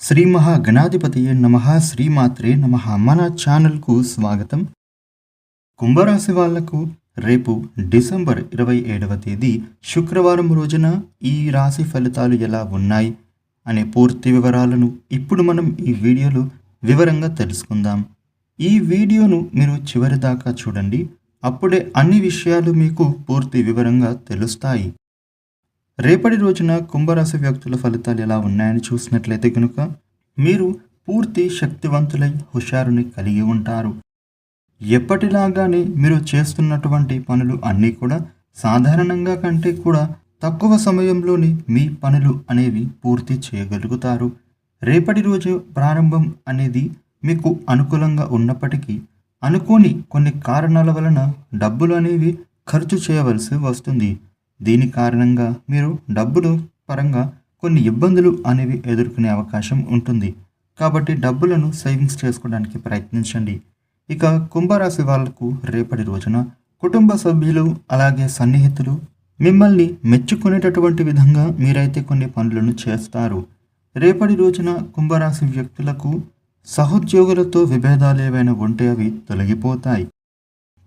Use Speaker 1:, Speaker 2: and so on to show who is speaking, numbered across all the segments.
Speaker 1: శ్రీ మహాగణాధిపతియే నమ శ్రీమాత్రే నమ. మన ఛానల్కు స్వాగతం. కుంభరాశి వాళ్ళకు రేపు డిసెంబర్ ఇరవై ఏడవ తేదీ శుక్రవారం రోజున ఈ రాశి ఫలితాలు ఎలా ఉన్నాయి అనే పూర్తి వివరాలను ఇప్పుడు మనం ఈ వీడియోలో వివరంగా తెలుసుకుందాం. ఈ వీడియోను మీరు చివరి దాకా చూడండి. అప్పుడే అన్ని విషయాలు మీకు పూర్తి వివరంగా తెలుస్తాయి. రేపటి రోజున కుంభరాశి వ్యక్తుల ఫలితాలు ఎలా ఉన్నాయని చూసినట్లయితే కనుక మీరు పూర్తి శక్తివంతులై హుషారుని కలిగి ఉంటారు. ఎప్పటిలాగానే మీరు చేస్తున్నటువంటి పనులు అన్నీ కూడా సాధారణంగా కంటే కూడా తక్కువ సమయంలోనే మీ పనులు అనేవి పూర్తి చేయగలుగుతారు. రేపటి రోజు ప్రారంభం అనేది మీకు అనుకూలంగా ఉన్నప్పటికీ అనుకోని కొన్ని కారణాల వలన డబ్బులు అనేవి ఖర్చు చేయవలసి వస్తుంది. దీని కారణంగా మీరు డబ్బులు పరంగా కొన్ని ఇబ్బందులు అనేవి ఎదుర్కొనే అవకాశం ఉంటుంది. కాబట్టి డబ్బులను సేవింగ్స్ చేసుకోవడానికి ప్రయత్నించండి. ఇక కుంభరాశి వాళ్ళకు రేపటి రోజున కుటుంబ సభ్యులు అలాగే సన్నిహితులు మిమ్మల్ని మెచ్చుకునేటటువంటి విధంగా మీరైతే కొన్ని పనులను చేస్తారు. రేపటి రోజున కుంభరాశి వ్యక్తులకు సహోద్యోగులతో విభేదాలు ఏవైనా ఉంటే అవి తొలగిపోతాయి.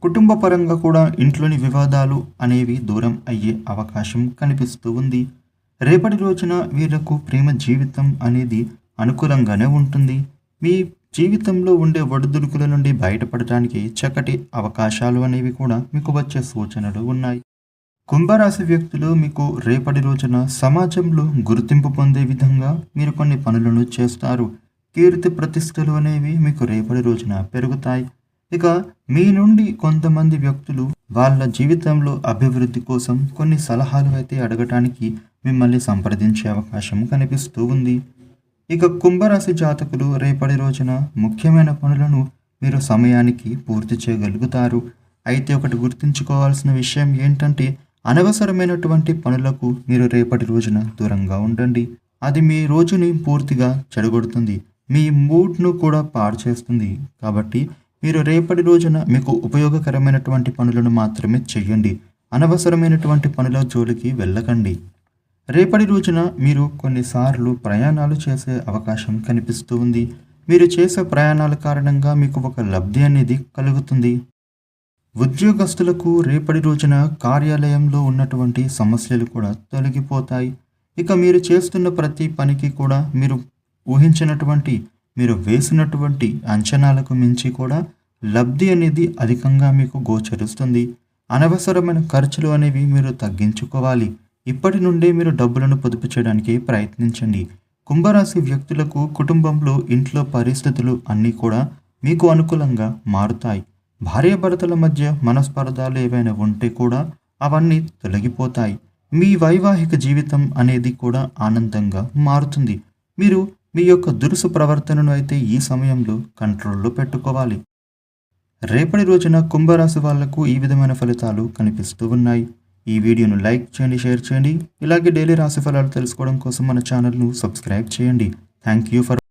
Speaker 1: కుటుంబ పరంగా కూడా ఇంట్లోని వివాదాలు అనేవి దూరం అయ్యే అవకాశం కనిపిస్తూ ఉంది. రేపటి రోజున వీళ్ళకు ప్రేమ జీవితం అనేది అనుకూలంగానే ఉంటుంది. మీ జీవితంలో ఉండే ఒడిదుడుకుల నుండి బయటపడటానికి చక్కటి అవకాశాలు అనేవి కూడా మీకు వచ్చే సూచనలు ఉన్నాయి. కుంభరాశి వ్యక్తులు మీకు రేపటి రోజున సమాజంలో గుర్తింపు పొందే విధంగా మీరు కొన్ని పనులను చేస్తారు. కీర్తి ప్రతిష్టలు అనేవి మీకు రేపటి రోజున పెరుగుతాయి. ఇక మీ నుండి కొంతమంది వ్యక్తులు వాళ్ళ జీవితంలో అభివృద్ధి కోసం కొన్ని సలహాలు అయితే అడగటానికి మిమ్మల్ని సంప్రదించే అవకాశం కనిపిస్తూ ఉంది. ఇక కుంభరాశి జాతకులు రేపటి రోజున ముఖ్యమైన పనులను మీరు సమయానికి పూర్తి చేయగలుగుతారు. అయితే ఒకటి గుర్తుంచుకోవాల్సిన విషయం ఏంటంటే అనవసరమైనటువంటి పనులకు మీరు రేపటి రోజున దూరంగా ఉండండి. అది మీ రోజుని పూర్తిగా చెడగొడుతుంది. మీ మూడ్ను కూడా పాడు చేస్తుంది. కాబట్టి మీరు రేపటి రోజున మీకు ఉపయోగకరమైనటువంటి పనులను మాత్రమే చేయండి అనవసరమైనటువంటి పనుల జోలికి వెళ్ళకండి. రేపటి రోజున మీరు కొన్నిసార్లు ప్రయాణాలు చేసే అవకాశం కనిపిస్తూ ఉంది. మీరు చేసే ప్రయాణాల కారణంగా మీకు ఒక లబ్ధి అనేది కలుగుతుంది. ఉద్యోగస్తులకు రేపటి రోజున కార్యాలయంలో ఉన్నటువంటి సమస్యలు కూడా తొలగిపోతాయి. ఇక మీరు చేస్తున్న ప్రతి పనికి కూడా మీరు ఊహించినటువంటి మీరు వేసినటువంటి అంచనాలకు మించి కూడా లబ్ధి అనేది అధికంగా మీకు గోచరిస్తుంది. అనవసరమైన ఖర్చులు అనేవి మీరు తగ్గించుకోవాలి. ఇప్పటి నుండే మీరు డబ్బులను పొదుపు చేయడానికి ప్రయత్నించండి. కుంభరాశి వ్యక్తులకు కుటుంబంలో ఇంట్లో పరిస్థితులు అన్నీ కూడా మీకు అనుకూలంగా మారుతాయి. భార్యాభర్తల మధ్య మనస్పర్ధాలు ఏవైనా ఉంటే కూడా అవన్నీ తొలగిపోతాయి. మీ వైవాహిక జీవితం అనేది కూడా ఆనందంగా మారుతుంది. మీరు మీ యొక్క దురుసు ప్రవర్తనను అయితే ఈ సమయంలో కంట్రోల్లో పెట్టుకోవాలి. రేపటి రోజున కుంభరాశి వాళ్ళకు ఈ విధమైన ఫలితాలు కనిపిస్తూ ఉన్నాయి. ఈ వీడియోను లైక్ చేయండి షేర్ చేయండి. ఇలాగే డైలీ రాశి ఫలాలు తెలుసుకోవడం కోసం మన ఛానల్ను సబ్స్క్రైబ్ చేయండి. Thank you for